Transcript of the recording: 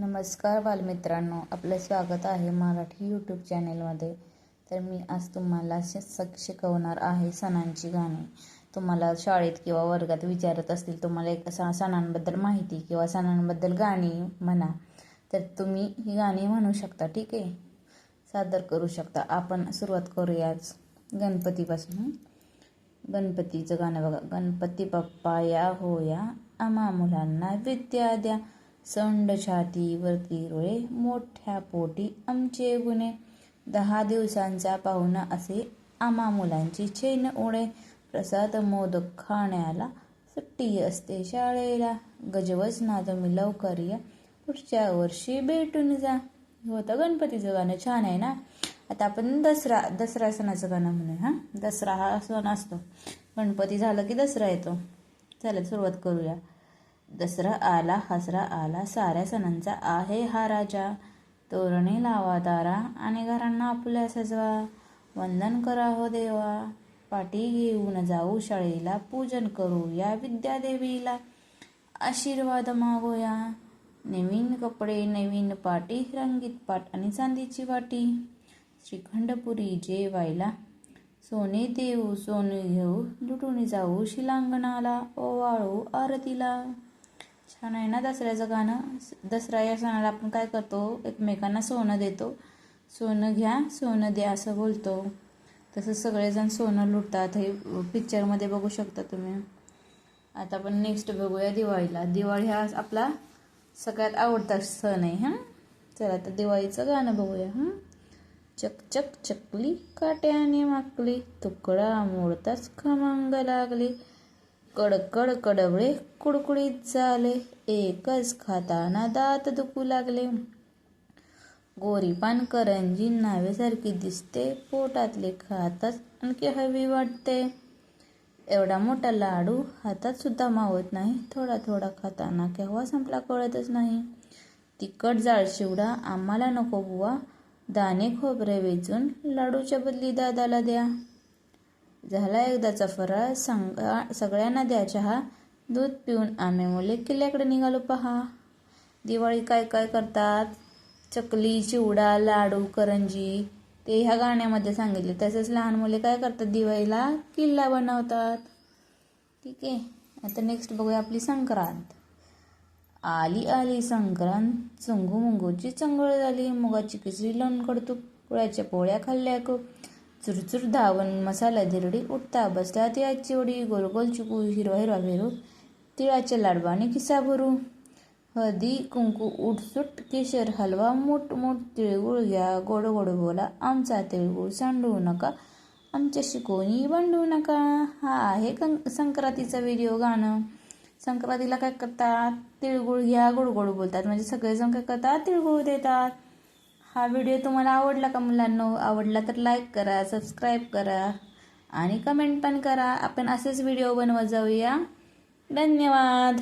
नमस्कार बालमित्रांनो आपलं स्वागत आहे मराठी यूट्यूब चॅनेलमध्ये तर मी आज तुम्हाला शि शिकवणार आहे सणांची गाणी. तुम्हाला शाळेत किंवा वर्गात विचारत असतील तुम्हाला एक सणांबद्दल माहिती किंवा सणांबद्दल गाणी म्हणा तर तुम्ही ही गाणी म्हणू शकता ठीक आहे? सादर करू शकता. आपण सुरुवात करूयाच गणपतीपासून. गणपतीचं गाणं बघा. गणपती बाप्पा या होया आम्हा मुलांना विद्या द्या. संड छातीवरती रोळे मोठ्या पोटी आमचे गुन्हे. दहा दिवसांचा पाहुणा असे आम्हा मुलांची चैन ओढे. प्रसाद मोदक खाण्याला सुट्टी असते शाळेला. गजवज ना तुम्ही लवकर या पुढच्या वर्षी भेटून जा. होतं गणपतीचं गाणं छान आहे ना? आता आपण दसरा दसरा सणाचं गाणं म्हणूया हां? दसरा हा सण असतो. गणपती झालं की दसरा येतो. चला सुरुवात करूया. दसरा आला हसरा आला साऱ्या सणांचा आहे हा राजा. तोरणे लावा दारा आणि घरांना आपल्या सजवा. वंदन करा हो देवा. पाठी घेऊन जाऊ शाळेला पूजन करू या विद्यादेवीला. आशीर्वाद मागूया. नवीन कपडे नवीन पाटी रंगीत पाट आणि चांदीची वाटी. श्रीखंडपुरी जेवायला. सोने देऊ सोने घेऊ लुटून जाऊ शिलांगणाला ओवाळू आरतीला. छान आहे ना दसऱ्याचं गाणं? दसरा या सणाला आपण काय करतो? एकमेकांना सोनं देतो. सोनं घ्या सोनं द्या असं बोलतो. तसं सगळेजण सोनं लुटतात. हे पिक्चरमध्ये बघू शकता तुम्ही. आता आपण नेक्स्ट बघूया दिवाळीला. दिवाळी हा आपला सगळ्यात आवडता सण आहे हां? चला तर दिवाळीचं गाणं बघूया हां? चकचक चकली काट्याने माकली तुकडा मोडताच खमंग लागली. कडकड कडवळे कुडकुडीत झाले. एकच खाताना दात दुखू लागले. गोरीपान करंजी नावेसारखी दिसते. पोटातले खाताच आणखी हवी वाटते. एवढा मोठा लाडू हातात सुद्धा मावत नाही. थोडा थोडा खाताना केव्हा संपला कळतच नाही. तिखट जाळ शिवडा आम्हाला नको बुवा. दाणे खोबरे वेचून लाडूच्या बदली दादाला द्या. झाला एकदाचा फराळ. सांगा सगळ्यांना द्या चहा. दूध पिऊन आम्ही मुले किल्ल्याकडे निघालो पहा. दिवाळी काय काय करतात? चकली चिवडा लाडू करंजी. ते ह्या गाण्यामध्ये सांगितले. तसेच लहान मुले काय करतात? दिवाळीला किल्ला बनवतात. ठीक आहे. आता नेक्स्ट बघूया आपली संक्रांत. आली आली संक्रांत. चंगू मुंगूची चंगळ झाली. मुगाची खिचडी लावून कडतूप कुळ्याच्या पोळ्या खाल्ल्या खूप. चुरचुर धावण मसाला धिरडी उठता बसता तिळाची वडी गोल गोल चिकू हिरवा हिरवा भेरू तिळाच्या लाडवाने किस्सा भरू. हळदी कुंकू उठसूट केशर हलवा मोठ मोठ तिळगुळ घ्या गोड गोड बोला आमचा तिळगुळ सांडू नका आमच्याशी कोणी भांडू नका. हा आहे कं संक्रांतीचा व्हिडिओ गाणं. संक्रांतीला काय करतात? तिळगुळ घ्या गोड गोड बोलतात. म्हणजे सगळेजण काय करतात? तिळगुळ देतात. हा व्हिडिओ तुम्हाला आवडला का मुलांनो? आवडला तर लाईक करा सबस्क्राईब करा आणि कमेंट पण करा. आपण असेच व्हिडिओ बनवत जाऊया. धन्यवाद!